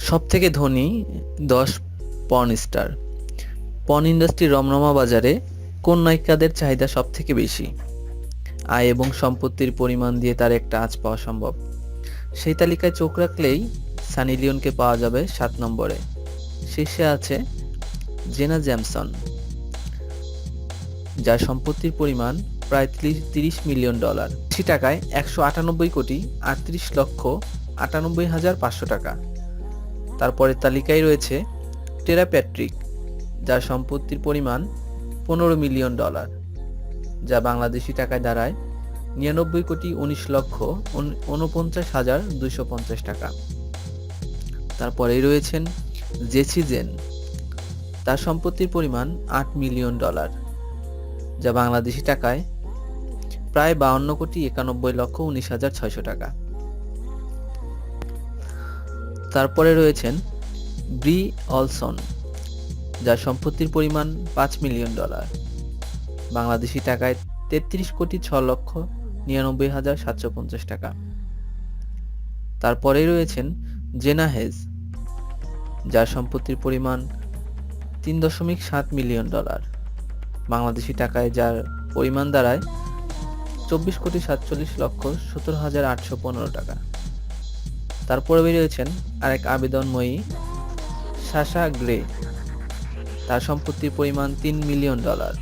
সব থেকে ধনী দশ পর্ন স্টার। পর্ন ইন্ডাস্ট্রির রমরমা বাজারে কোন নায়িকাদের চাহিদা সব থেকে বেশি? আয় এবং সম্পত্তির পরিমাণ দিয়ে তার একটা আঁচ পাওয়া সম্ভব। সেই তালিকায় চোখ রাখলেই সানি লিওনকে পাওয়া যাবে সাত নম্বরে। শীর্ষে আছে জেনা জ্যামসন। যার সম্পত্তির পরিমাণ প্রায় তিরিশ মিলিয়ন ডলার। বেশি টাকায় একশো আটানব্বই কোটি আটত্রিশ লক্ষ আটানব্বই হাজার পাঁচশো টাকা। তারপরে তালিকায় রয়েছে টেরাপ্যাট্রিক, যার সম্পত্তির পরিমাণ পনেরো মিলিয়ন ডলার, যা বাংলাদেশি টাকায় দাঁড়ায় নিরানব্বই কোটি উনিশ লক্ষ উনপঞ্চাশ হাজার দুইশো পঞ্চাশ টাকা। তারপরেই রয়েছেন জেসি জেন। তার সম্পত্তির পরিমাণ আট মিলিয়ন ডলার, যা বাংলাদেশি টাকায় প্রায় বাউন্ন কোটি একানব্বই লক্ষ উনিশ হাজার ছয়শো টাকা। তারপরে রয়েছেন ব্রি অলসন, যার সম্পত্তির পরিমাণ পাঁচ মিলিয়ন ডলার। বাংলাদেশি টাকায় তেত্রিশ কোটি ছ লক্ষ নিরানব্বই হাজার সাতশো পঞ্চাশ টাকা। তারপরেই রয়েছেন জেনা হেজ, যার সম্পত্তির পরিমাণ তিন দশমিক সাত মিলিয়ন ডলার। বাংলাদেশি টাকায় যার পরিমাণ দাঁড়ায় চব্বিশ কোটি সাতচল্লিশ লক্ষ সত্তর হাজার আটশো পনেরো টাকা। তারপরে বেরিয়েছেন আরেক আবেদনময়ী সাশা গ্রে। তার সম্পত্তির পরিমাণ তিন মিলিয়ন ডলার,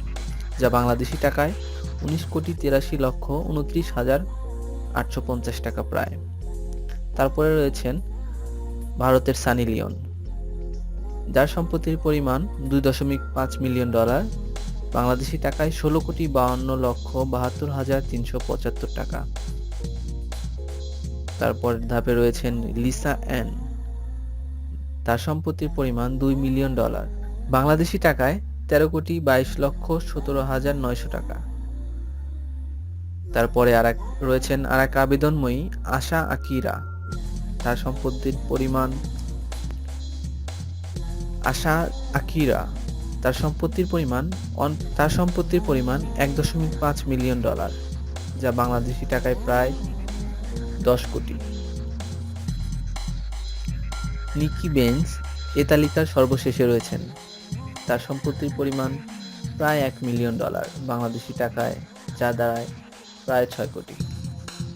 যা বাংলাদেশি টাকায় উনিশ কোটি তিরাশি লক্ষ উনত্রিশ হাজার আটশো পঞ্চাশ টাকা প্রায়। তারপরে রয়েছেন ভারতের সানি লিওন। যার সম্পত্তির পরিমাণ দুই দশমিক পাঁচ মিলিয়ন ডলার, বাংলাদেশি টাকায় ষোলো কোটি বাউন্ন লক্ষ বাহাত্তর হাজার তিনশো পঁচাত্তর টাকা। তারপর ধাপে রয়েছেন লিসা অ্যান তার সম্পত্তির পরিমাণ দুই মিলিয়ন ডলার। বাংলাদেশি টাকায় তেরো কোটি বাইশ লক্ষ সতেরো হাজার নয়শো টাকা। তারপরে আর এক রয়েছেন আর এক আবেদনময়ী, আশা আকিরা। তার সম্পত্তির পরিমাণ আশা আকিরা। তার সম্পত্তির পরিমাণ তার সম্পত্তির পরিমাণ এক দশমিক পাঁচ মিলিয়ন ডলার, যা বাংলাদেশি টাকায় প্রায় দশ কোটি। নিকি বেঞ্চ এ তালিকার সর্বশেষে রয়েছেন। তার সম্পত্তির পরিমাণ প্রায় এক মিলিয়ন ডলার। বাংলাদেশি টাকায় যা দাঁড়ায় প্রায় ছয় কোটি।